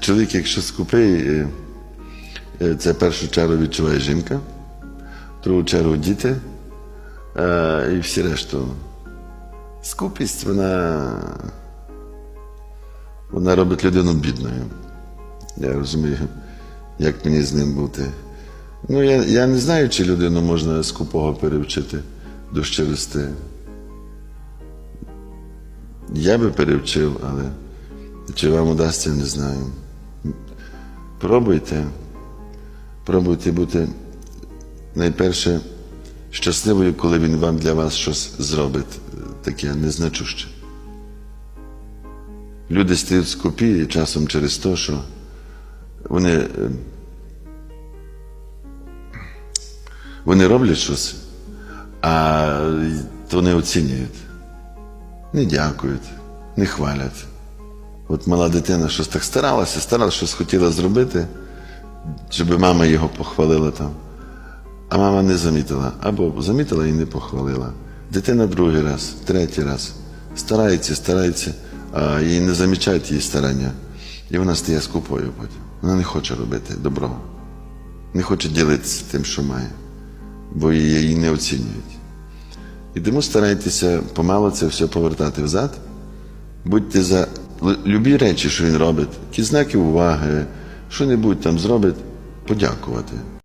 Чоловік, якщо скупий, це першу чергу відчуває жінка, другу чергу діти і всі решту. Скупість, вона, вона робить людину бідною. Я розумію, як мені з ним бути. Ну, я, я не знаю, чи людину можна скупого перевчити до щирости. Я би перевчив, але чи вам удасться, не знаю. Пробуйте. Пробуйте бути найперше щасливою, коли він вам для вас щось зробить е, таке незначуще. Люди стають скупі часом через те, що вони, е, вони роблять щось, а то не оцінюють, не дякують, не хвалять. От мала дитина щось так старалася, старалася, щось хотіла зробити, щоб мама його похвалила там. А мама не замітила, або замітила і не похвалила. Дитина другий раз, третій раз. Старається, старається, а її не замічають її старання. І вона стає скупою потім. Вона не хоче робити добро. Не хоче ділитися тим, що має, бо її, не оцінюють. І тому старайтеся помало це все повертати взад. Будьте за любі речі, що він робить, якісь знаки уваги, що-небудь там зробить, подякувати.